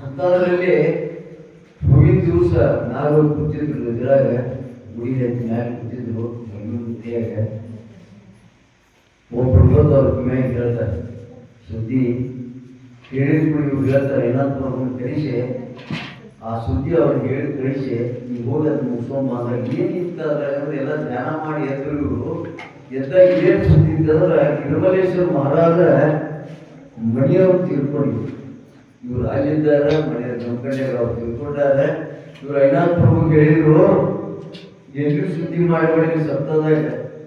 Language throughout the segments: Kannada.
ಅಂಥದ್ರಲ್ಲಿ ಹೋಗಿನ ದಿವಸ ನಾವು ಕೂತಿದ್ರು ಇದ್ರಾಗ ಗುಡಿ ಮ್ಯಾಲೆ ಕೂತಿದ್ರು, ಬೆಂಗಳೂರು ಒಬ್ಬರು ಬಂದು ಅವ್ರ ಮ್ಯಾಗ ಹೇಳ್ತಾರೆ, ಸುದ್ದಿ ಹೇಳಿದ್ರು ಇವ್ರು ಹೇಳ್ತಾರೆ, ಏನಾದ್ರು ಅವ್ರನ್ನ ಕಳಿಸಿ. ಆ ಸುದ್ದಿ ಅವ್ರಿಗೆ ಹೇಳಿ ಕಳಿಸಿ ನೀವು ಹೋಗಿ ಅದನ್ನ ಮುಗಿಸ್ಕೊಂಬ ಅಂದ್ರೆ ಏನಿತ್ತು ಅಂದ್ರೆ ಎಲ್ಲ ಧ್ಯಾನ ಮಾಡಿ ಎದ್ರು ಇವರು ಎದ್ದಾಗ ಏನು ಸುದ್ದಿ ಇತ್ತಂದ್ರೆ ತಿರುಮಲೇಶ್ವರ ಮಹಾರಾಜ ಮಣಿಯವ್ರು ತಿಳ್ಕೊಂಡು ಇವ್ರು ಅಲ್ಲಿದ್ದಾರೆ, ಮನೆಯ ಜಮಖಂಡಿಯಾಗ ಅವ್ರು ತಿಳ್ಕೊಂಡಾರೆ. ಇವ್ರು ಐನಾಥ್ ಪ್ರಭು ಹೇಳಿದ್ರು, ಎಲ್ಲೂ ಸುದ್ದಿ ಮಾಡಬೇಡಿ ಸಪ್ತದಾಗ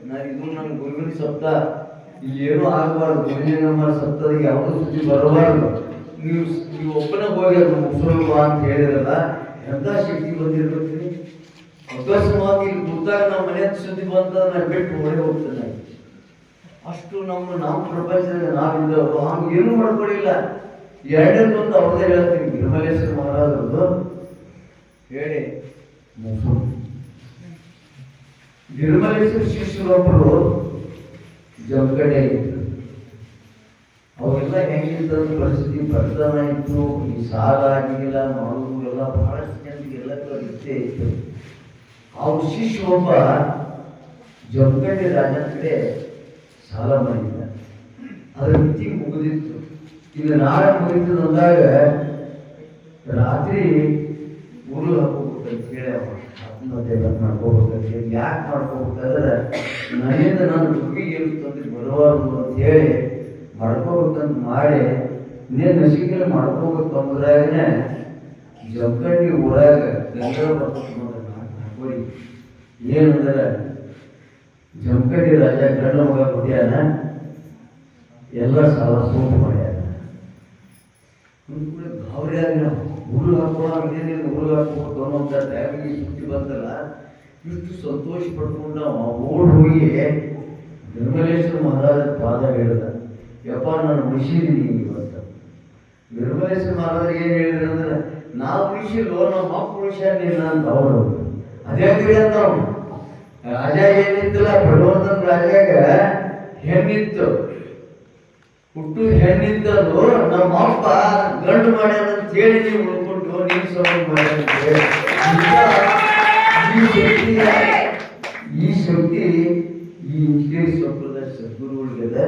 ನಾನು ಇದು ನನ್ನ ಗುರುವಿನ ಸಪ್ತ. ಇಲ್ಲಿ ಏನೂ ಆಗಬಾರ್ದು ಗುರುಜಿನಮ್ಮ ಸಪ್ತದಾಗ ಯಾವುದೂ ಸುದ್ದಿ ಬರಬಾರ್ದು. ನೀವು ನೀವು ಒಬ್ಬನ ಹೋಗಿ ಅದನ್ನ ಮುಗಿಸೋಲ್ವಾ ಅಂತ ಹೇಳಿರಲ್ಲ ಎಂಥ ಶಕ್ತಿ ಬಂದಿರ್ಬೇಕು ಅಕಸ್ಮಾತ್ ಇಲ್ಲಿ ಕೂತಾಗ ನಮ್ಮ ಮನೆ ಸುದ್ದಿ ಬಂತ ನಾನು ಬಿಟ್ಟು ಹೊರಗೆ ಹೋಗ್ತೇನೆ ಅಷ್ಟು ನಮ್ಮ ನಾವು ಪ್ರಪಂಚದಲ್ಲಿ ನಾವಿದ್ದವರು ಏನು ಏನೂ ಮಾಡ್ಕೊಳ್ಳಿಲ್ಲ ಎರಡನ್ನೊಂದು ಅವ್ರದ್ದೇ ಹೇಳ್ತೀನಿ ನಿರ್ಮಲೇಶ್ವರ ಮಹಾರಾಜರದು ಹೇಳಿ ನಿರ್ಮಲೇಶ್ವರ ಶಿಷ್ಯರೊಬ್ಬರು ಜಮಖಂಡೆ ಇದ್ರು ಅವೆಲ್ಲ ಹೆಂಗಿದ್ದ ಪರಿಸ್ಥಿತಿ ಬಡತನ ಇತ್ತು, ಈ ಸಾಲ ಆಗಿಲ್ಲ ಮಾಡೋದು ಎಲ್ಲ ಬಹಳಷ್ಟು ಜನರಿಗೆ ಎಲ್ಲ ಇಷ್ಟೇ ಇತ್ತು. ಅವ್ರ ಶಿಷ್ಯ ಒಬ್ಬ ಜಮಖಂಡಿ ರಾಜನ ಕಡೆ ಸಾಲ ಮಾಡಿದ್ದ ಅದರ ಮಿತಿ ಮುಗಿದಿತ್ತು. ಈಗ ನಾಳೆ ಮುಗಿದು ಅಂದಾಗ ರಾತ್ರಿ ಊರು ಹಾಕೋಬೇಕಂತ ಹೇಳಿ ಆತ್ಮಹತ್ಯೆ ಮಾಡ್ಕೋಬೇಕಂತ ಹೇಳಿ ಯಾಕೆ ಮಾಡ್ಕೋಬೇಕಂದ್ರೆ ನನ್ನಿಂದ ನನ್ನ ಹುಡುಗಿಗೆ ಏನು ತೊಂದರೆ ಬರಬಾರ್ದು ಅಂತ ಹೇಳಿ ಮಾಡ್ಕೋಬೇಕಂತ ಮಾಡಿ ನೀನು ನಶಿಕೆಲ್ಲ ಮಾಡ್ಕೋಬೇಕು ಅಂಬುದಾಗನೆ ಜಮಖಂಡಿ ಊರಾಗ ಗಂಗಾ ಹಾಕೋರಿ ಏನಂದ್ರೆ ಜಮಖಂಡಿ ರಾಜ ಗಂಡ ಮಗ ಕೊಟ್ಯಾನ ಎಲ್ಲ ಸಾಲ ಸೋಪು ಮಾಡ್ಯಾನ. ನಾವು ಹುಲ್ಲು ಏನೇನು ಹುಲ್ಲು ಹಾಕೋದು ಅನ್ನೋಂಥ ಟೈಮಿಗೆ ಸುದ್ದಿ ಬಂತಲ್ಲ, ಇಷ್ಟು ಸಂತೋಷ ಪಡ್ಕೊಂಡು ನಾವು ಓಡ್ ಹೋಗಿ ನಿರ್ಮಲೇಶ್ವರ ಮಹಾರಾಜ ಪಾದ ಹೇಳಿದ. ಯಪ್ಪ, ನಾನು ಉಳಿಸಿದ್ದೀನಿ ಇವತ್ತು ನಿರ್ಮಲೇಶ್ವರ ಮಹಾರಾಜ ಏನು ಹೇಳಿದ್ರು ಅಂದ್ರೆ, ನಾವು ಉಳಿಸಿಲ್ವೋ ನಮ್ಮ ಮಕ್ಕಳು ಅಂತ ಅವರು. ಅದೇ ಅಂತ ರಾಜ ಏನಿತ್ತಲ್ಲ ಬಲವಂತನ ರಾಜಾಗ ಹೆಣ್ಣಿತ್ತು ಹುಟ್ಟು ಹೆಣ್ಣಿದ್ದರು ನಮ್ಮ ಅಪ್ಪ ಗಂಡು ಮಾಡ್ಯಾನ ಅಂತ ಹೇಳಿ ನೀವು ಉಳ್ಕೊಂಡು ನೀವು ಸ್ವಲ್ಪ. ಈ ಶಕ್ತಿ, ಈ ಇಂಜಿನಿಯರ್ ಸಂಪ್ರದಾಯ ಸದ್ಗುರುಗಳಿಗೆದ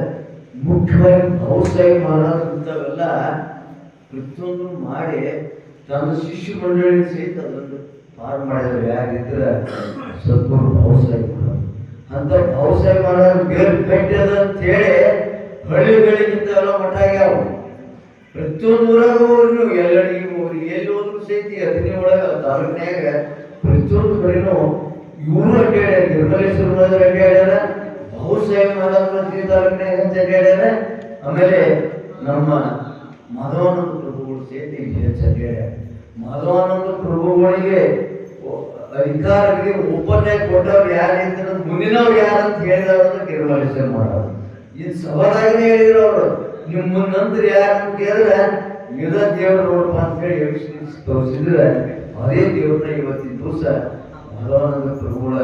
ಮುಖ್ಯವಾಗಿ ಔಷಧಿ ಮಾಡೋದು ಇಂಥವೆಲ್ಲ ಪ್ರತಿಯೊಂದು ಮಾಡಿ ತನ್ನ ಶಿಷ್ಯ ಮಂಡಳಿ ಸಹಿತ ಅದನ್ನು ಪಾರು ಮಾಡಿದ್ರು ಯಾರಿದ್ರೆ ಸದ್ಗುರು ಭಾವಸಾಯಿ ಅಂತ ಭಾವಸಾಯಿ ಮಾಡೋದು ಬೇರೆ ಗಟ್ಟಿ ಅದ ಅಂತ ಹೇಳಿ ಹಳ್ಳಿಗಳಿಗಿಂತ ಎಲ್ಲ ಮಠ ಆಗ್ಯಾವ ಪ್ರತಿಯೊಂದು ಊರಾಗ ಹೋಗ್ರಿ ನೀವು ಎಲ್ಲರಿಗೆ ಹೋಗ್ರಿ ಎಲ್ಲಿ ಹೋದ್ರು ಸಹಿತ ಹದಿನೇ ಒಳಗ ತಾಲೂಕಿನ್ಯಾಗ ಪ್ರತಿಯೊಂದು ಕಡೆನೂ ಇವರು ಅಡ್ಡಾಡ್ಯಾರ ನಿರ್ಮಲೇಶ್ವರ ಅಡ್ಡಾಡ್ಯಾರ ಬಹುಸಾಹೇಬ ಮಹಾರಾಜ ತಾಲೂಕಿನ್ಯಾಗ ಅಂತ ಅಡ್ಡಾಡ್ಯಾರ ಆಮೇಲೆ ನಮ್ಮ ಮಾಧವಾನಂದ ಪ್ರಭುಗಳು ಸೇರಿ ಅಡ್ಡಾಡ್ಯಾರ ಮಾಧವಾನಂದ ಪ್ರಭುಗಳಿಗೆ ಒ- ಅಧಿಕಾರಿಗೆ ಒಬ್ಬನೇ ಕೊಟ್ಟವ್ರು ಯಾರು ಅಂತ ಮುಂದಿನವ್ರು ಯಾರು ಅಂತ ಹೇಳಿದವ್ರು ನಿರ್ಮಲೇಶ್ವರ ಮಾಡೋದು ಇದು ಸಭಾದಾಗನೇ ಹೇಳಿದ್ರು ಅವರು. ನಿಮ್ಮ ಮುನ್ನಂತರ ಯಾರು ಅಂತ ಕೇಳಿದ್ರೆ, ಇದ ದೇವ್ರು ನೋಡಪ್ಪ ಅಂತ ಹೇಳಿ ಯೋಚಿಸಿ ತೋರಿಸಿದ್ರೆ, ಅದೇ ದೇವ್ರನ್ನ ಇವತ್ತಿನ ದಿವಸ ಭಗವಾನಂದ ಪ್ರಭುಗಳ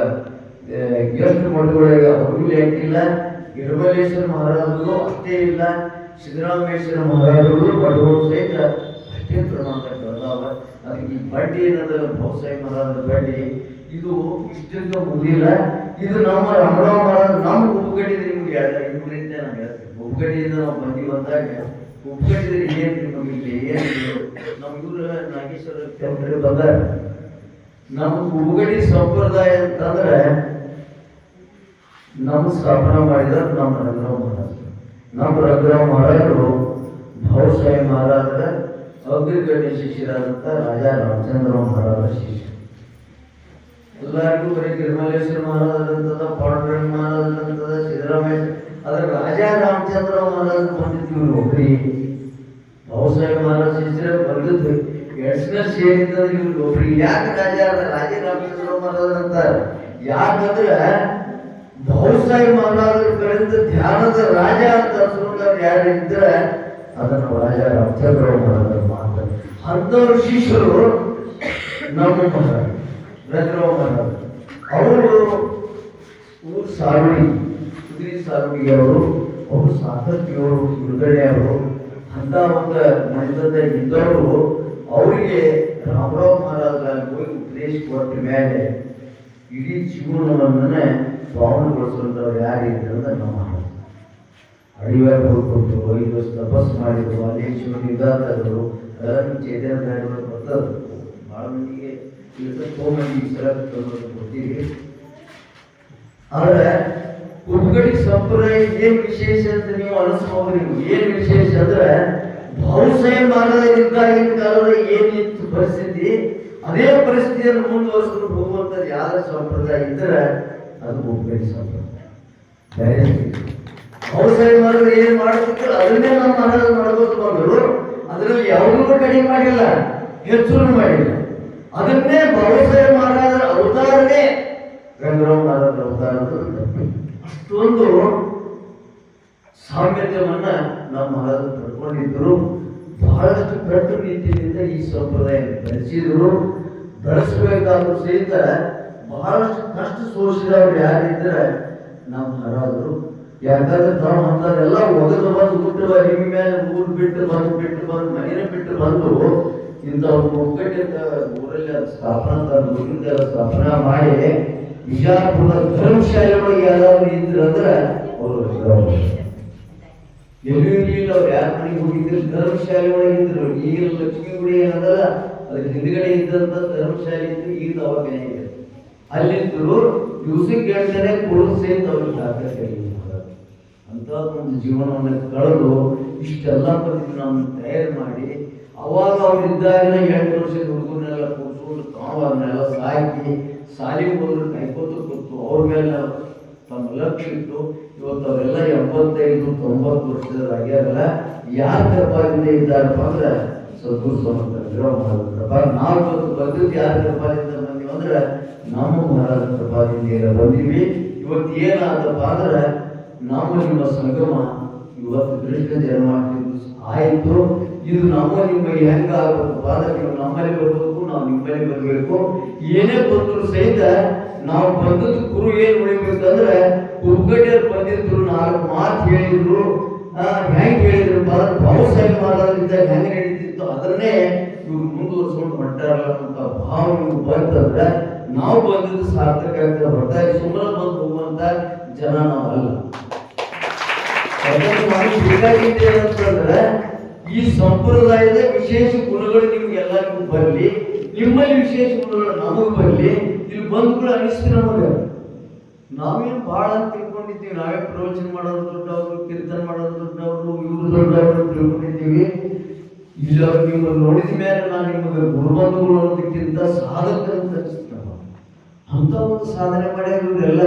ಎಷ್ಟು ಮಠಗಳಿಗೆ ಅವರು ಲೆಕ್ಕಿಲ್ಲ ಗಿರುಮಲೇಶ್ವರ ಮಹಾರಾಜರು ಅಷ್ಟೇ ಇಲ್ಲ. ಸಿದ್ದರಾಮೇಶ್ವರ ಮಹಾರಾಜರು ಮಠಗಳು ಸಹಿತ ಅಷ್ಟೇ ಅದಕ್ಕೆ ಈ ಬಡ್ಡಿ ಏನದ? ಬಹುಶಃ ಮಹಾರಾಜರ ಬಡ್ಡಿ ಇದು ಇಷ್ಟರಿಂದ ಮುಗಿಲ್ಲ ಇದು ನಮ್ಮ ರಮಣ ನಮ್ಮ ಉಪ್ಪುಗಟ್ಟಿದ್ರೆ ನಿಮ್ಗೆ ಹೇಳ್ತಾರೆ ಇವರಿಂದ ನಾನು ಹೇಳ್ತೀನಿ ಉಪ್ಪುಗಟ್ಟಿಯಿಂದ ನಾವು ಬಂದೀವಿ ಅಂದಾಗ ಉಪ್ಪುಗಟ್ಟಿದ್ರೆ ಏನು ನಿಮಗೆ ಇಲ್ಲಿ ಏನು ನಮ್ಮ ಇವರು ನಾಗೇಶ್ವರ ಟೆಂಪ್ರೆ ಬಂದಾರ ನಮ್ಮ ಉಪ್ಪುಗಟ್ಟಿ ಸಂಪ್ರದಾಯ ಅಂತಂದ್ರೆ ನಮ್ಮ ಸ್ಥಾಪನೆ ಮಾಡಿದ್ರೆ ನಮ್ಮ ರಂಗರಾವ್ ಮಹಾರಾಜ್ ನಮ್ಮ ರಂಗರಾವ್ ಮಹಾರಾಜರು ಬಹುಶಃ ಮಹಾರಾಜರ ಅಗ್ರಿಗಣ್ಯ ಶಿಷ್ಯರಾದಂಥ ರಾಜ ರಾಮಚಂದ್ರ ಮಹಾರಾಜರ ಶಿಷ್ಯ ಎಲ್ಲರಿಗೂ ಬರೀ ನಿರ್ಮಲೇಶ್ವರ ಮಹಾರಾಜ ಅಂತದ ಪಾಂಡುರಂಗ ಮಹಾರಾಜ ಅಂತದ ಸಿದ್ದರಾಮಯ್ಯ ಅದ್ರ ರಾಜ ರಾಮಚಂದ್ರ ಮಹಾರಾಜ ಬಂದಿದ್ವಿ ಒಬ್ರಿ ಭಾವಸಾಹೇಬ ಮಹಾರಾಜ ಶಿಷ್ಯರ ಬಂದಿದ್ದು ಎಡ್ಸ್ನಲ್ ಸೇರಿದ ಇವ್ರು ಒಬ್ರಿ ಯಾಕೆ ರಾಜ ರಾಜ ರಾಮಚಂದ್ರ ಮಹಾರಾಜ ಅಂತಾರೆ ಯಾಕಂದ್ರೆ ಭಾವಸಾಹೇಬ ಮಹಾರಾಜರ ಕಡೆಯಿಂದ ಧ್ಯಾನದ ರಾಜ ಅಂತ ಅನ್ಸ್ಕೊಂಡವ್ರು ಯಾರು ಇದ್ರೆ ಅದನ್ನು ರಾಜ ರಾಮಚಂದ್ರ ಮಹಾರಾಜರು ಅಂಥವ್ರ ಶಿಷ್ಯರು ನಮ್ಮ ಮಹಾರಾಜ ಅವರು ಊರು ಸಾರುಡಿ ಕುದುರೆ ಸಾರುಡಿಗೆ ಅವರು ಅವರು ಬಿಡುಗಡೆಯವರು ಅಂತ ಒಂದು ಮನೆತನದ ಇದ್ದವರು ಅವರಿಗೆ ರಾಮರಾವ್ ಮಹಾರಾಜ್ ಹೋಗಿ ಉಪದೇಶ ಕೊಟ್ಟ ಮೇಲೆ ಇಡೀ ಜೀವನವನ್ನೇ ಪಾವನಗೊಳಿಸುವಂಥವ್ರು ಯಾರಿದ್ರು ಅಂದ್ರೆ ನಮ್ಮ ಮಹಾರಾಜ ಹೋಗ್ಕೊಂಡು ಐದು ವರ್ಷ ತಪಸ್ ಮಾಡಿದ್ರು ಅನೇಕ ಇದಾದರು ಅದನ್ನು ಚೇತನ ಗಾಡಿಗಳು ಬರ್ತದೆ ಭಾಳ ಮಂದಿಗೆ ಈಗ ಮಂದಿ ಸಲ ಗೊತ್ತೀವಿ ಆದರೆ ಉದ್ಗಡಿ ಸಂಪ್ರದಾಯ ಏನು ವಿಶೇಷ ಅಂತ ನೀವು ಅನಿಸ್ಬೋದು, ನೀವು ಏನು ವಿಶೇಷ ಅಂದ್ರೆ ಬಹುಶಃ ಮಹಾರಾಜರಿದ್ದಾಗಿನ ಕಾಲದ ಏನಿತ್ತು ಪರಿಸ್ಥಿತಿ, ಅದೇ ಪರಿಸ್ಥಿತಿಯನ್ನು ಮುಂದುವರಿಸಿಕೊಂಡು ಹೋಗುವಂಥದ್ದು ಯಾರ ಸಂಪ್ರದಾಯ ಇದ್ದರೆ ಅದು ಉದ್ಗಡಿ ಸಂಪ್ರದಾಯ. ಬಹುಶಃ ಮಹಾರಾಜರು ಏನು ಮಾಡ್ತಿದ್ರು, ಅದನ್ನೇ ನಮ್ಮ ಮಹಾರಾಜರು ಮಾಡ್ಬೋದು ಬಂದರು. ಅದರಲ್ಲಿ ಯಾವುದೂ ಕಡಿಮೆ ಮಾಡಿಲ್ಲ ಹೆಚ್ಚು ಮಾಡಿಲ್ಲ. ಅದನ್ನೇ ಬಹುಶಃ ಮಹಾರಾಜರ ಅವತಾರನೇ ಗಂಗರಾವ್ ಅವತಾರ ಅವತಾರದ ಅಷ್ಟೊಂದು ಸಾಮ್ಯತೆಯನ್ನ ನಮ್ಮ ಮಹಾರಾಜ ಪಡ್ಕೊಂಡಿದ್ದರು. ಬಹಳಷ್ಟು ನೀತಿಯಿಂದ ಈ ಸಂಪ್ರದಾಯ ಬೆಳೆಸಿದ್ರು. ಬೆಳೆಸಬೇಕಾದ್ರೂ ಸಹಿತ ಬಹಳಷ್ಟು ಕಷ್ಟ ಸೋಸಿದವರು ಯಾರಿದ್ರೆ ನಮ್ಮ ಮಹಾರಾಜರು ಯಾಕಂದ್ರೆ ತಾವು ಅಂತಾರೆಲ್ಲ ಒಗದು ಬಂದು ಬಿಟ್ಟು ನಿಮ್ಮ ಮೇಲೆ ಊರು ಬಿಟ್ಟು ಬಂದು ಬಿಟ್ಟು ಬಂದು ಮನೇನೆ ಬಿಟ್ಟು ಬಂದು ಇಂಥ ಒಂದು ಒಗ್ಗಟ್ಟಿಂದ ಊರಲ್ಲಿ ಸ್ಥಾಪನಾ ತಂದು ಊರಿಂದ ಸ್ಥಾಪನಾ ಮಾಡಿ ವಿಜಯಪುರದ ಧರ್ಮಶಾಲೆಗಳು ಯಾರಾದ್ರು ಇದ್ರು ಅಂದ್ರೆ ಅವರು ಎಲ್ಲಿ ಇರ್ಲಿಲ್ಲ ಅವ್ರು, ಯಾರ ಮನೆಗೆ ಹೋಗಿದ್ರು ಧರ್ಮಶಾಲೆ ಒಳಗೆ ಇದ್ರು. ಈಗ ಲಕ್ಷ್ಮೀ ಗುಡಿ ಏನದಲ್ಲ ಅದ್ರ ಹಿಂದ್ಗಡೆ ಇದ್ದಂತ ಧರ್ಮಶಾಲೆ ಇತ್ತು, ಈಗ ದವಾಖಾನೆ ಇದೆ. ಅಲ್ಲಿದ್ರು ದಿವಸಕ್ಕೆ ಹೇಳ್ತಾರೆ ಕೊಡೋದು ಸೇರಿ ಅವ್ರಿಗೆ ಒಂದು ಜೀವನವನ್ನು ಕಳೆದು ಇಷ್ಟೆಲ್ಲ ನಾವು ತಯಾರು ಮಾಡಿ, ಅವಾಗ ಅವ್ರು ಇದ್ದಾಗ ಎಂಟು ವರ್ಷದ ಹುಡುಗರನ್ನೆಲ್ಲ ತಾವು ಅದನ್ನೆಲ್ಲ ಸಾಕಿ ಸಾಲಿಗೆ ಹೋದ್ರೆ ಕೈಕೋತ ಕೂತು ಅವ್ರ ಮೇಲೆ ತಮ್ಮ ಲಕ್ಷ್ಯ ಇಟ್ಟು ಇವತ್ತು ಅವರೆಲ್ಲ ಎಂಬತ್ತೈದು, ತೊಂಬತ್ತು ವರ್ಷದವರಾಗ್ಯಾರಲ್ಲ ಯಾರ ಕೃಪಾದಿಂದ ಇದ್ದಾರಪ್ಪ ಅಂದ್ರೆ ಸದ್ಗುರು ಸಮರ್ಥ ಕೃಪಾ ನಾವು ಇವತ್ತು ಬಂದಿದ್ದು ಯಾರ ಕೃಪಾದಿಂದ ಬಂದೀವಿ ಅಂದ್ರೆ ನಮ್ಮ ಮಹಾರಾಜ ಕೃಪಾದಿಂದ ಬಂದೀವಿ. ಇವತ್ತು ಏನಾದಪ್ಪ ಅಂದ್ರೆ ನಮ್ಮ ನಿಮ್ಮ ಸಂಗಮ ಇವತ್ತು ಕೃಷ್ಣ ಜನ್ಮ ಆಯಿತು. ಇದು ನಮ್ಮ ನಿಮ್ಮ ಹೆಂಗ ಆಗ್ಬೇಕಪ್ಪ ಅಂದ್ರೆ ನೀವು ನಮ್ಮಲ್ಲಿ ಬರಬೇಕು, ನಾವು ನಿಮ್ಮಲ್ಲಿ ಬರಬೇಕು. ಏನೇ ಬಂದ್ರು ಸಹಿತ ನಾವು ಬಂದದ್ದು ಗುರು ಏನ್ ಉಳಿಬೇಕಂದ್ರೆ ಕುರುಗಡ್ಡೆಯರು ಬಂದಿದ್ರು ನಾಲ್ಕು ಮಾತು ಹೇಳಿದ್ರು. ಹೆಂಗ್ ಹೇಳಿದ್ರು? ಭಾವಸಾಹಿ ಮಾಡೋದ್ರಿಂದ ಹೆಂಗ್ ನಡೀತಿತ್ತು ಅದನ್ನೇ ಇವ್ರು ಮುಂದುವರ್ಸ್ಕೊಂಡು ಹೊಂಟಾರಲ್ಲ ಅಂತ ಭಾವನೆ ಬಂತಂದ್ರೆ ನಾವು ಬಂದಿದ್ದು ಸಾರ್ಥಕ ಅಂತ ಹೊರತಾಗಿ ಸುಮ್ಮನೆ ಬಂದು ಹೋಗುವಂತ ಜನ ನಾವಲ್ಲ. ಅಂತಂದ್ರೆ ಈ ಸಂಪ್ರದಾಯದ ವಿಶೇಷ ಗುಣಗಳು ನಿಮ್ಗೆ ಎಲ್ಲರಿಗೂ ಬರಲಿ, ನಿಮ್ಮಲ್ಲಿ ವಿಶೇಷ ಗುಣಗಳು ನಮಗೆ ಬರಲಿ, ಇಲ್ಲಿ ಕೂಡ ಅನಿಸ್ತು ನಮಗೆ ನಾವೇನು ಭಾಳ ಅಂತ ತಿಳ್ಕೊಂಡಿದ್ದೀವಿ, ನಾವೇ ಪ್ರವಚನ ಮಾಡೋದು ದೊಡ್ಡವರು, ಕೀರ್ತನ ಮಾಡೋದು ದೊಡ್ಡವರು, ಇವರು ದೊಡ್ಡವರು ತಿಳ್ಕೊಂಡಿದ್ದೀವಿ. ಇಲ್ಲ ನೀವು ನೋಡಿದ ಮೇಲೆ ನಾನು ನಿಮಗೆ ಗುರುಬಂಧುಗಳು ಅನ್ನೋದಕ್ಕಿಂತ ಸಾಧಕ ಅಂತ. ಅಂತ ಒಂದು ಸಾಧನೆ ಮಾಡ್ಯಾರ ಇವರೆಲ್ಲ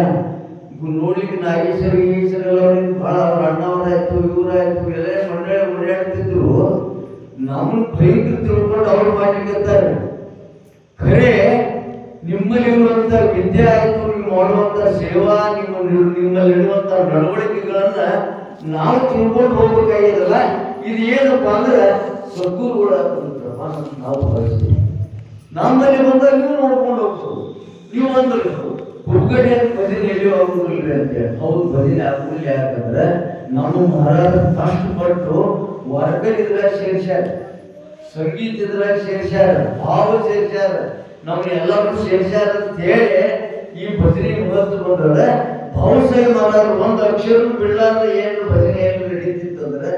ಇವ್ರು ನೋಡ್ಲಿಕ್ಕೆ ನಾಗೇಶ್ವರ ಅವ್ರಿಗೆ ಭಾಳ ಅವ್ರ ಅಣ್ಣವರಾಯ್ತು, ಇವರಾಯ್ತು, ಎಲ್ಲ ಮಂಡಳಿ ಓಡಾಡ್ತಿದ್ರು. ನಮ್ಮ ಭಯಂಕರ ತಿಳ್ಕೊಂಡು ಅವ್ರು ಮಾಡ್ಲಿಕ್ಕಂತಾರೆ ಖರೆ, ನಿಮ್ಮಲ್ಲಿ ಇರುವಂತ ವಿದ್ಯೆ ಆಯ್ತು, ನೀವು ಮಾಡುವಂತ ಸೇವಾ, ನಿಮ್ಮ ನಿಮ್ಮಲ್ಲಿ ಇರುವಂತ ನಡವಳಿಕೆಗಳನ್ನ ನಾವು ತಿಳ್ಕೊಂಡು ಹೋಗ್ಬೇಕಾಗಿದಲ್ಲ. ಇದು ಏನಪ್ಪ ಅಂದ್ರೆ ಸದ್ಗುರುಗಳ ಪ್ರಮಾಣ ನಾವು ಬಯಸ್ತೀವಿ. ನಮ್ಮಲ್ಲಿ ಬಂದಾಗ ನೀವು ನೋಡ್ಕೊಂಡು ಹೋಗ್ಬೋದು. ನೀವು ಅಂದ್ರೆ ಹುಡುಗಡೆ ಭಜನೆ ಎಲ್ಲಿ ಆಗುದಿಲ್ಲ ಅಂತ ಹೌದು ಭಜನೆ ಆಗುದಿಲ್ಲ ಯಾಕಂದ್ರೆ ನಮ್ಮ ಮಹಾರಾಜ ಕಷ್ಟಪಟ್ಟು ವರ್ಗ ಇದ್ರಾಗ ಸೇರ್ಸ್ಯಾರ. ಸಂಗೀತ ಇದ್ರಾಗ ಸೇರ್ಸ್ಯಾರ, ಭಾವ ಸೇರ್ಸ್ಯಾರ. ನಮ್ಗೆ ಎಲ್ಲರೂ ಸೇರ್ಸ್ಯಾರ ಅಂತ ಹೇಳಿ ಈ ಭಜನೆ ಮುಗತ್ತು ಬಂದ್ರೆ ಬಹುಶಃ ಮಹಾರಾಜ ಒಂದು ಅಕ್ಷರ ಬಿಡಲಾರ್ದ ಏನು ಭಜನೆ ಏನು ನಡೀತಿತ್ತಂದ್ರೆ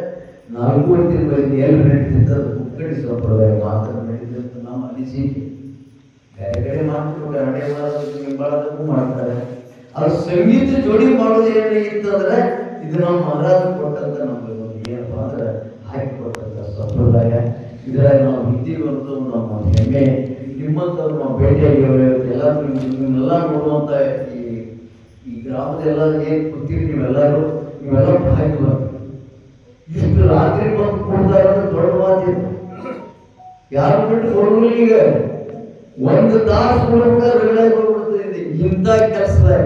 ನಾಲ್ಕು ರೀತಿಯ ಭಜನೆ ಏನು ನಡೀತಿತ್ತು ಕುಕ್ಕಡಿ ಸಂಪ್ರದಾಯ ಮಾತ್ರ ನಡೀತಿತ್ತು ನಮ್ಮ ಅನಿಸಿಕೆ ಬೇರೆ ಬೇರೆ ಮಾಡ್ತಾರೆ. ಸಂಗೀತ ಜೋಡಿ ಮಾಡೋದು ಏನಾಗಿತ್ತಂದ್ರೆ ಇದು ನಮ್ಮ ಮಹಾರಾಜ ಕೊಟ್ಟಂತ ನಮ್ಗೆ ಒಂದು ಏನಪ್ಪ ಅಂದ್ರೆ ಹಾಕಿ ಕೊಟ್ಟಂತ ಸಂಪ್ರದಾಯ. ಇದ್ರಾಗ ನಾವು ಹಿಂದಿ ಅನ್ನೋದು ನಮ್ಮ ಹೆಮ್ಮೆ, ನಿಮ್ಮಂಥವ್ರು ನಾವು ಭೇಟಿಯಾಗಿದ್ದೇವೆ ಎಲ್ಲರೂ ನಿಮ್ಮನ್ನೆಲ್ಲ ನೋಡುವಂತ ಈ ಈ ಗ್ರಾಮದೆಲ್ಲ ಏನು ಕೂತೀರಿ ನೀವೆಲ್ಲರೂ ನೀವೆಲ್ಲ ಭಾಗ್ಯವಂತರು. ಇಷ್ಟು ರಾತ್ರಿ ಬಂದು ಕೂಡ ದೊಡ್ಡ ಮಾತಿ ಯಾರು ಬಿಟ್ಟು ಕೊಡೋದಿಲ್ಲ ಈಗ? ಒಂದು ತಾಸು ಕೊಡ್ಬೇಕಾದ್ರೆ ರಗಳೆ ಇಂಥ ಕೆಲಸದಾಗ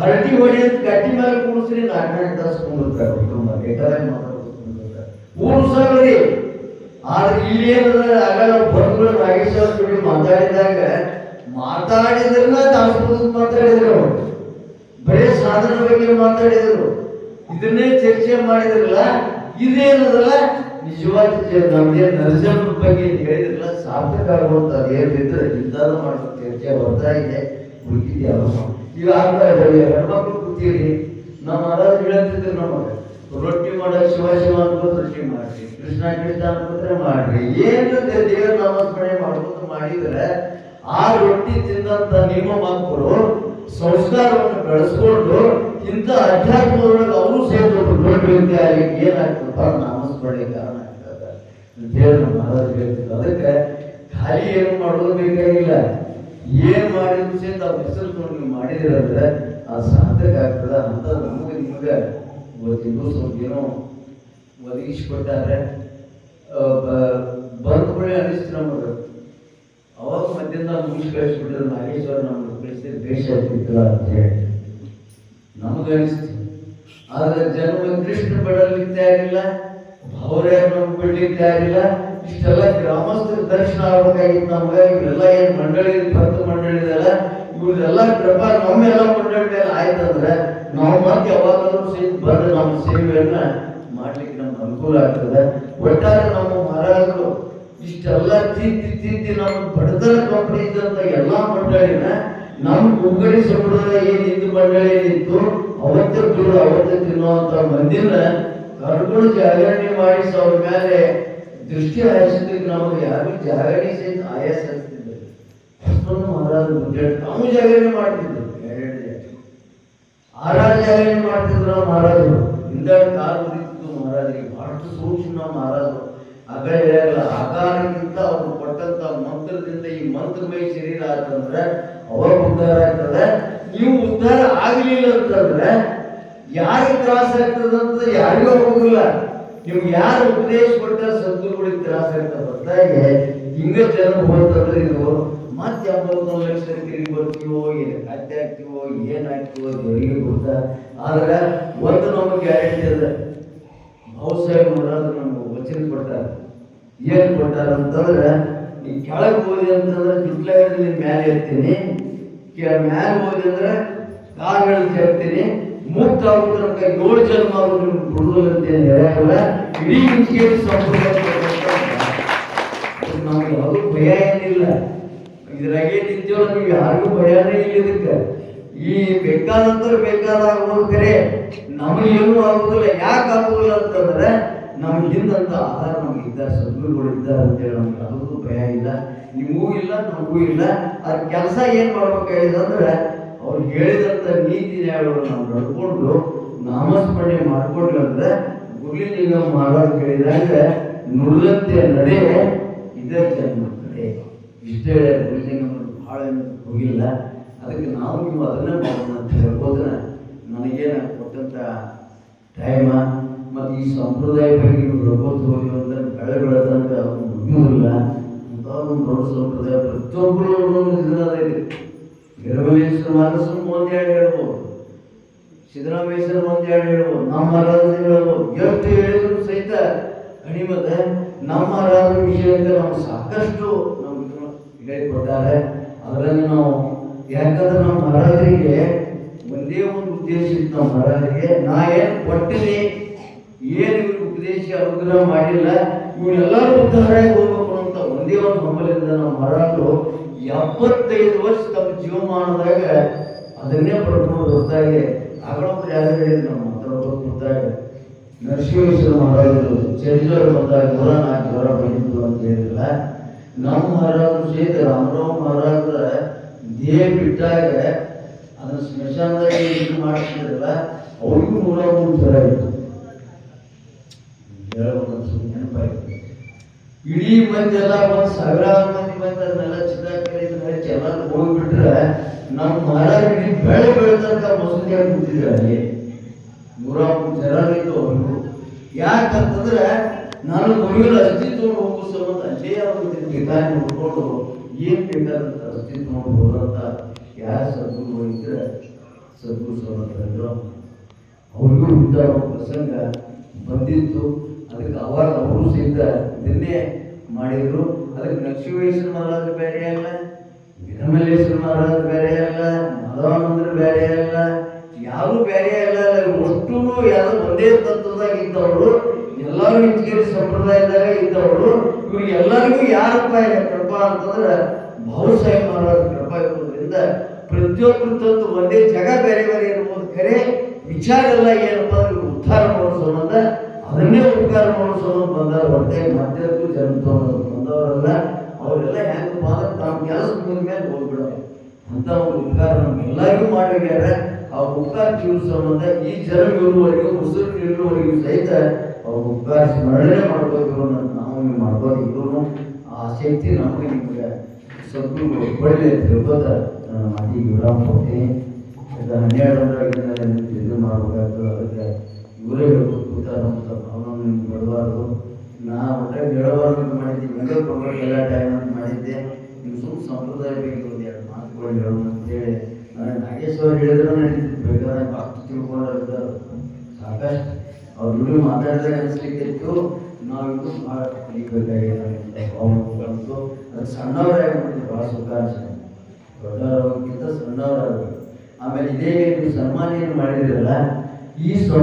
ಹರಟಿ ಹೊಡಿ ಅಂತ ಗಟ್ಟಿ ಮೇಲೆ ಕೂಡಿಸ್ರಿ ನಾಲ್ಕು ತಾಸು ಕುಂದಿರ್ತಾರೆ ಕುಟುಂಬ ಬೇಕಾದ್ರೆ ಮಾತಾಡ್ತಾರೆ ಸಾಗರಿ ಆದ್ರೆ ಇಲ್ಲಿ ಆಗಲ್ಲ ನಾಗೇಶ್ ನಾಗೇಶ್ವರ ಜೋಡಿ ಮಾತಾಡಿದಾಗ ಮಾತಾಡಿದ್ರನ್ನ ತಾಸು ಮಾತಾಡಿದ್ರು. ಬರೀ ಸಾಧನ ಬಗ್ಗೆ ಮಾತಾಡಿದ್ರು. ಇದನ್ನೇ ಚರ್ಚೆ ಮಾಡಿದ್ರಲ್ಲ, ಇದೇನದಲ್ಲ? ನಿಜವಾದ ಜ- ನಮ್ದೇ ನರಜನ್ ಬಗ್ಗೆ ಹೇಳಿದ್ರೆ ಸಾರ್ಥಕ ಆಗುವಂತ ಅದೇನಿದ್ರೆ ನಿರ್ಧಾರ ಮಾಡೋ ಚರ್ಚೆ ಬರ್ತಾ ಇದೆ. ಹೆಣ್ಮಕ್ಳು ಕೂತೀರಿ. ನಮ್ಮ ಮಹಾರಾಜ್ ಹೇಳ್ತಿದ್ರು ನಮಗೆ ರೊಟ್ಟಿ ಮಾಡೋ ಶಿವ ಶಿವ ಅನ್ಕೋತ ರೊಟ್ಟಿ ಮಾಡ್ರಿ, ಕೃಷ್ಣ ಕೃಷ್ಣ ಅನ್ಕೋದ್ರೆ ಮಾಡ್ರಿ. ಏನು ದೇವರ ನಾಮಸ್ಮರಣೆ ಮಾಡ್ಕೊಂಡು ಮಾಡಿದ್ರೆ, ಆ ರೊಟ್ಟಿ ತಿಂದಂತ ನಿಮ್ಮ ಮಕ್ಕಳು ಸಂಸ್ಕಾರವನ್ನು ಬೆಳೆಸ್ಕೊಂಡು ಇಂಥ ಅಧ್ಯಾತ್ಮದೊಳಗೆ ಅವರು ಸೇರ್ಕೊಂಡು ದೊಡ್ಡ ವ್ಯಕ್ತಿ ಆಗ್ಲಿಕ್ಕೆ ನಾಮಸ್ಮರಣೆ ಕಾರಣ ಆಗ್ತದ. ಮಹಾರಾಜ್ ಹೇಳ್ತಿದ್ರು ಅದಕ್ಕೆ ಖಾಲಿ ಏನು ಮಾಡೋದು ಬೇಕಾಗಿಲ್ಲ. ಏನು ಮಾಡಿದ್ರು ಸಹಿತ ತಾವು ಹೆಸರು ತೊಗೊಂಡು ನೀವು ಮಾಡಿದಿರಂದ್ರೆ ಆ ಸಾರ್ಥಕ ಆಗ್ತದ. ಅಂತ ನಮಗೆ ನಿಮಗೆ ಗೊತ್ತಿದ್ರು ಸ್ವಲ್ಪ ಏನೋ ಒದಗಿಸಿಕೊಟ್ಟಾರೆ ಬಂದ್ಕೊಳ್ಳಿ ಅನಿಸ್ತು ನಮಗೆ. ಅವಾಗ ಮಧ್ಯದಿಂದ ಮುಗಿಸಿ ಕಳಿಸ್ಬಿಟ್ಟಿದ್ರು. ನಾಗೇಶ್ವರ ನಮ್ಗೆ ಕಳಿಸಿದ್ರೆ ದೇಶ ಆಗ್ತಿತ್ತಲ್ಲ ಅಂತ ಹೇಳಿ. ನಮಗೆ ಅನಿಸ್ತು ಆದರೆ ಜನ್ಮ ಕೃಷ್ಣ ಬಡಲಿದ್ದೇ ಆಗಿಲ್ಲ. ಅವರೇ ನಮ್ಗೆ ಬಿಡ್ಲಿಕ್ಕೆ ಆಗಿಲ್ಲ? ಇಷ್ಟೆಲ್ಲ ಗ್ರಾಮಸ್ಥರ ದರ್ಶನ ಆಗ್ಬೇಕಾಗಿತ್ತು ನಮ್ಗೆ ಇವೆಲ್ಲ ಏನ್ ಮಂಡಳಿ ಭಕ್ತ ಮಂಡಳಿ ಇದೆಲ್ಲ ಇವ್ರದೆಲ್ಲ ಕೃಪಾ ನಮ್ಮೆಲ್ಲ ಮಂಡಳಿ ಆಯ್ತಂದ್ರೆ ನಾವು ಮತ್ತೆ ಯಾವಾಗಲೂ ಸೇರಿ ಬಂದು ನಮ್ಮ ಸೇವೆಯನ್ನ ಮಾಡ್ಲಿಕ್ಕೆ ನಮ್ಗೆ ಅನುಕೂಲ ಆಗ್ತದೆ. ಒಟ್ಟಾರೆ ನಮ್ಮ ಮಹಾರಾಜರು ಇಷ್ಟೆಲ್ಲ ತಿದ್ದಿ ತಿದ್ದಿ ನಮ್ಮ ಬಡತನ ಕಂಪನಿ ಇದ್ದಂತ ಎಲ್ಲಾ ಮಂಡಳಿನ ನಮ್ಮ ಕುಂಗಡಿ ಸಮುದಾಯ ಏನ್ ಹಿಂದೂ ಮಂಡಳಿ ಏನಿತ್ತು ಅವತ್ತೇ ದೂರ ಅವತ್ತೇ ತಿನ್ನುವಂತ ಮಂದಿನ ಕರ್ಕೊಂಡು ಜಾಗರಣೆ ಮಾಡಿಸಿ ಅವ್ರ ಮೇಲೆ ದೃಷ್ಟಿ ಹಾಯಿಸಿದ್ರೆ ನಮಗೆ ಯಾರು ಜಾಗರಣೆ ಸಹಿತ ಆಯಾಸ ಆಗ್ತಿದ್ದರು ಜಾಗರಣೆ ಮಾಡ್ತಿದ್ರು. ಆರಾಧ ಜಾಗರಣೆ ಮಾಡ್ತಿದ್ರು ಮಹಾರಾಜರು. ಹಿಂದಾಡಿ ಕಾಲು ಉರಿತಿತ್ತು ಮಹಾರಾಜರಿಗೆ. ಬಹಳಷ್ಟು ಸೂಕ್ಷ್ಮ ಮಹಾರಾಜರು. ಅಗಲ ಆಕಾರದಿಂದ ಅವ್ರು ಕೊಟ್ಟಂತ ಮಂತ್ರದಿಂದ ಈ ಮಂತ್ರಮಯ ಶರೀರ ಆಯ್ತಂದ್ರೆ ಅವಾಗ ಉದ್ಧಾರ ಆಗ್ತದೆ ನೀವು ಉದ್ಧಾರ ಆಗ್ಲಿಲ್ಲ ಅಂತಂದ್ರೆ ಯಾರಿಗೆ ತ್ರಾಸ ಆಗ್ತದೆ ಅಂತ ಯಾರಿಗೂ ಹೋಗಿಲ್ಲ ನಿಮ್ಗೆ ಯಾರು ಉಪದೇಶ ಕೊಟ್ಟ ಸದ್ಗುರುಗಳಿಗೆ ತ್ರಾಸ ಆಗ್ತದೆ ಹೊರತಾಗಿ ಹಿಂಗ ಜನ ಹೋಗ್ತಂದ್ರೆ ಇದು ಮತ್ತೆ ಎಂಬತ್ತೊಂದು ಲಕ್ಷ ತಿರುಗಿ ಬರ್ತೀವೋ, ಏನು ಹಾಕ್ತೀವೋ ಈಗ ಏನಾಗ್ತೀವೋ ದೇವರಿಗೆ ಗೊತ್ತ. ಆದ್ರೆ ಒಂದು ನಮಗೆ ಗ್ಯಾರಂಟಿ ಅದ. ಬಹುಸಾಹೇಬ್ ಮಹಾರಾಜರು ನಮ್ಗೆ ವಚನ ಕೊಡ್ತಾರೆ ಏನು ಕೊಟ್ಟಾರ ಅಂತಂದ್ರೆ ಈ ಕೆಳಗೆ ಹೋದಿ ಅಂತಂದ್ರೆ ಜುಟ್ಲ ಹಿಡಿದು ನೀನ್ ಮ್ಯಾಲೆ ಇರ್ತೀನಿ ಮ್ಯಾಲೆ ಹೋದಿ ಅಂದ್ರೆ ಕಾಲ್ಗಳು ಸೇರ್ತೀನಿ ಮುಕ್ತ ಆಗುದ್ರ ತನಕ ಏಳು ಜನ್ಮ ಆದ್ರೂ ನಿಮ್ಗೆ ಬಿಡುದಿಲ್ಲ ಅಂತ ಏನ್ ಹೇಳ್ಯಾರಲ್ಲ ಇಡೀ ಇಂಚಿಗೆ ಸಂಪೂರ್ಣ ನಮ್ಗೆ ಯಾವುದು ಭಯ ಏನಿಲ್ಲ ಇದ್ರಾಗೆ ನಿಂತೀವಲ್ಲ ನೀವು ಯಾರಿಗೂ ಭಯನೇ ಇಲ್ಲ ಇದಕ್ಕೆ ಈ ಬೇಕಾದಂತರ ಬೇಕಾದಾಗ್ಬೋದು ಖರೆ ನಮಗೇನು ಆಗುದಿಲ್ಲ ಯಾಕೆ ಆಗುದಿಲ್ಲ ಅಂತಂದ್ರೆ ನಮ್ಗೆ ಹಿಂದಂತ ಆಧಾರ ನಮ್ಗೆ ಇದ್ದಾರೆ ಸದ್ಗುರುಗಳು ಇದ್ದಾರೆ ಅಂತೇಳಿ ನಮ್ಗೆ ಅದಕ್ಕೂ ಭಯ ಇಲ್ಲ ನಿಮಗೂ ಇಲ್ಲ ನಮಗೂ ಇಲ್ಲ ಅದ್ ಕೆಲಸ ಏನ್ ಮಾಡ್ಬೇಕಾಗಿದೆ ಅಂದ್ರೆ ಅವ್ರು ಹೇಳಿದಂತ ನೀತಿ ನ್ಯಾಯಗಳನ್ನು ನಾವು ನಡ್ಕೊಂಡು ನಾಮಸ್ಮರಣೆ ಮಾಡ್ಕೊಂಡ್ವಿ ಅಂದ್ರೆ ಗುರುಲಿ ನಿಗಮ ಮಾಡೋದು ಕೇಳಿದಾಗ ನುಡಿದಂತೆ ನಡೆ ಇದೇ ಜನ್ಮ ಕಡೆ. ಇಷ್ಟೇ ಗುರುಲಿಂಗಮ್ಮರು ಭಾಳ ಏನು ಹೋಗಿಲ್ಲ. ಅದಕ್ಕೆ ನಾವು ನೀವು ಅದನ್ನೇ ಮಾಡೋಣ ಅಂತ ಹೇಳ್ಬೋದ್ರೆ ನನಗೇನು ಕೊಟ್ಟಂತ ಟೈಮ ಮತ್ತು ಈ ಸಂಪ್ರದಾಯ ಬಗ್ಗೆ ನೀವು ಹೇಳ್ಬೋದು ಹೋಗಿ ಅಂದ್ರೆ ಬೆಳೆ ಬೆಳೆದಂತ ಮುಗಿಯೋದಿಲ್ಲ ಅಂತ ಒಂದು ದೊಡ್ಡ ಸಂಪ್ರದಾಯ ಪ್ರತಿಯೊಬ್ಬರು ಒಂದೊಂದು ಇದನ್ನ ಇದೆ. ನಿರ್ಮಲೇಶ್ವರ ಮನಸ್ಸು ಒಂದೇ ಎರಡು ಹೇಳ್ಬೋದು. ಸಿದ್ದರಾಮೇಶ್ವರ ಒಂದೇ ಎರಡು ಹೇಳ್ಬೋದು. ನಮ್ಮ ಮಹಾರಾಜರು ಹೇಳ್ಬೋದು. ಎಷ್ಟು ಹೇಳಿದ್ರು ಸಹಿತ ಅಣಿಮದ ನಮ್ಮ ರಾಜರ ವಿಷಯ ಅಂತ ನಾವು ಸಾಕಷ್ಟು ನಮ್ಮ ಹೇಳಿಕೊಟ್ಟಾರೆ ಅದರಲ್ಲಿ ನಾವು ಯಾಕಂದ್ರೆ ನಮ್ಮ ಮಹಾರಾಜರಿಗೆ ಒಂದೇ ಒಂದು ಉದ್ದೇಶ ಇತ್ತು ನಮ್ಮ ಮಹಾರಾಜರಿಗೆ. ನಾ ಏನು ಕೊಟ್ಟಿನಿ, ಏನು ಇವ್ರಿಗೆ ಉಪದೇಶ ಅನುಗ್ರಹ ಮಾಡಿಲ್ಲ, ಇವರೆಲ್ಲರೂ ಉದ್ಧಾರ ಹೋಗ್ಬೇಕು ಅಂತ ಒಂದೇ ಒಂದು ಹಂಬಲಿಂದ ನಮ್ಮ ಮಹಾರಾಜರು ಎಪ್ಪತ್ತೈದು ವರ್ಷ ತಮ್ಮ ಜೀವಮಾನದಾಗ ಅದನ್ನೇ ಪಡ್ಕೊಂಡು ಹೊರತಾಗಿ ಆಗಳೊಬ್ರು ಯಾರು ಹೇಳಿದ್ರು? ನಮ್ಮ ಹತ್ರ ಕೂತಾಗ, ನರಸಿಂಹೇಶ್ವರ ಮಹಾರಾಜರು ಚರಿಜೋರ ಬಂದಾಗ ನೂರ ನಾಲ್ಕು ಜ್ವರ ಬಂದಿತ್ತು ಅಂತ ಹೇಳಿದ್ರಲ್ಲ, ನಮ್ಮ ಮಹಾರಾಜರು ಸಹಿತ ರಾಮರಾವ್ ಮಹಾರಾಜರ ದೇಹ ಬಿಟ್ಟಾಗ ಅದನ್ನ ಸ್ಮಶಾನದಾಗ ಏನು ಮಾಡ್ತಿದ್ರಲ್ಲ ಅವ್ರಿಗೂ ನೂರ ಮೂರು ಜ್ವರ ಇತ್ತು ಇಡೀ ಮಂದಿ ಎಲ್ಲ ಬಂದು ಸಾವಿರಾರು ಮಂದಿ ಬಂದ ಅದನ್ನೆಲ್ಲ ಚಿತ್ತಾಕರಿಯಿಂದ ಹಚ್ಚಿ ಎಲ್ಲ ಹೋಗ್ಬಿಟ್ರೆ ನಮ್ಮ ಮಹಾರಾಜ ಬೆಳೆ ಬೆಳೆದಂತ ಮಸೂದಿಯಾಗಿ ಕೂತಿದ್ರು ಅಲ್ಲಿ. ನೂರ ಜನ ಇತ್ತು ಅವರು. ಯಾಕಂತಂದ್ರೆ ನಾನು ಗುರುಗಳ ಅಸ್ತಿತ್ವ ಹೋಗೋ ಸಂಬಂಧ ಅಲ್ಲೇ ಅವ್ರಿಗೆ ಬೇಕಾಗಿ ನೋಡ್ಕೊಂಡು ಏನ್ ಬೇಕಾದಂತ ಅಸ್ತಿತ್ವ ನೋಡ್ಬೋದಂತ ಯಾರು ಸದ್ಗುರು ಹೋಗಿದ್ರೆ ಸದ್ಗುರು ಸಂಬಂಧ ಅವ್ರಿಗೂ ಇಂಥ ಪ್ರಸಂಗ ಬಂದಿತ್ತು. ಅದಕ್ಕೆ ಅವಾಗ ಅವರು ಸಹಿತ ಇದನ್ನೇ ಮಾಡಿದ್ರು. ಅದಕ್ಕೆ ನರಸಿಂಹೇಶ್ವರ ಮಹಾರಾಜ ಬೇರೆ ಅಲ್ಲ ವಿರಮಲೇಶ್ವರ ಮಹಾರಾಜ ಬೇರೆ ಅಲ್ಲ ಮಾಧವಾನಂದ್ರ ಬೇರೆ ಅಲ್ಲ, ಯಾರು ಬೇರೆ ಅಲ್ಲ ಒಟ್ಟು ಯಾರು ಒಂದೇ ತತ್ವದಾಗ ಇದ್ದವರು ಎಲ್ಲ ಎಲ್ಲರೂ ಇಂಚಿಗೇರಿ ಸಂಪ್ರದಾಯದಾಗ ಇದ್ದವರು ಇವ್ರಿಗೆ ಎಲ್ಲರಿಗೂ ಯಾರಪ್ಪ ಕೃಪಾ ಅಂತಂದ್ರೆ ಬಹುಸಾಹೇಬ್ ಮಹಾರಾಜ್ ಕೃಪಾ ಇರೋದ್ರಿಂದ ಪ್ರತಿಯೊಬ್ಬರು ತಂದು ಒಂದೇ ಜಗ ಬೇರೆ ಬೇರೆ ಇರ್ಬೋದು. ಖರೆ, ವಿಚಾರ ಎಲ್ಲ ಏನಪ್ಪ ಅಂದ್ರೆ ಉದ್ಧಾರ ಮಾಡೋ ಸಂಬಂಧ ಅದನ್ನೇ ಉಪಕಾರ ಮಾಡೋ ಸಂಬಂಧ ಒಂದೇ ಹೊರತೆ ಮಧ್ಯಕ್ಕೂ ಜನ ಬಂದವರಲ್ಲ ಅವರೆಲ್ಲ ಹೆಂಗಪ್ಪ ಅಂದ್ರೆ ತಾವು ಕೆಲಸ ಹೋಗ್ಬಿಡೋದು ಅಂತ ಒಂದು ಉಪಕಾರ ನಮ್ಗೆಲ್ಲರಿಗೂ ಮಾಡಿರ್ಯಾರ ಆ ಉಪಕಾರ ಜೀವ ಸಂಬಂಧ ಈ ಜನ ಇರುವವರೆಗೂ ಉಸಿರು ಇರುವವರೆಗೂ ಸಹಿತ ಅವ್ರ ಉಪಕಾರ ಸ್ಮರಣೆ ಅನ್ನೋದು ನಾವು ಮಾಡ್ಬೋದು ಇವರು ಆ ಶಕ್ತಿ ನಮಗೆ ನಿಮಗೆ ಸದ್ಗುರು ಒಳ್ಳೆ ನಾನು ಮಾತಿಗೆ ವಿರಾಮ ಕೊಡ್ತೀನಿ. ಹನ್ನೆರಡು ಇದು ಮಾಡಬೇಕಾಗ್ತದೆ. ಅದಕ್ಕೆ ಇವರೇ ಹೇಳ್ಬೇಕು ಕೂತಾರ ಅಂತ ಅವನು ನಿಮ್ಗೆ ಬಿಡಬಾರ್ದು ನಾ ಒಟ್ಟೆ ಹೇಳಬಾರ್ದು ಅಂತ ಮಾಡಿದ್ದೆ ಹಂಗೆ ಕೊಡ್ಬೇಕು ಎಲ್ಲ ಟೈಮ್ ಅಂತ ಮಾಡಿದ್ದೆ ನೀವು ಸುಮ್ಮ ಸಂಪ್ರದಾಯ ಬೇಕಿರೋದು ಎರಡು ಮಾತುಗಳು ಹೇಳೋಣ ಅಂತೇಳಿ ನನಗೆ ನಾಗೇಶ್ವರ ಹೇಳಿದ್ರೆ ನಡೀತಿತ್ತು ಬೇಕಾದ್ರೆ ಭಕ್ತಿ ತಿಳ್ಕೊಂಡಿರ್ತಾರೆ ಸಾಕಷ್ಟು ಅವ್ರ ಮಾತಾಡಿದ್ರೆ ಅನಿಸ್ಲಿಕ್ಕಿತ್ತು. ನಾವಿಗೂ ಭಾಳ ಕಲಿಬೇಕಾಗಿದೆ. ಅವ್ರು ಸಣ್ಣವರೇ ಅದು ಬಹಳ ಭಾಳ ಸುಖ ಅನ್ಸುತ್ತೆ ದೊಡ್ಡವರಾಗೋಕ್ಕಿಂತ ಸಣ್ಣವರಾಗಬೇಕು ಆಮೇಲೆ ಇದೇ ನೀವು ಸನ್ಮಾನ ಏನು ಮಾಡಿದಿರಲ್ಲ ಈ ಸ್ವ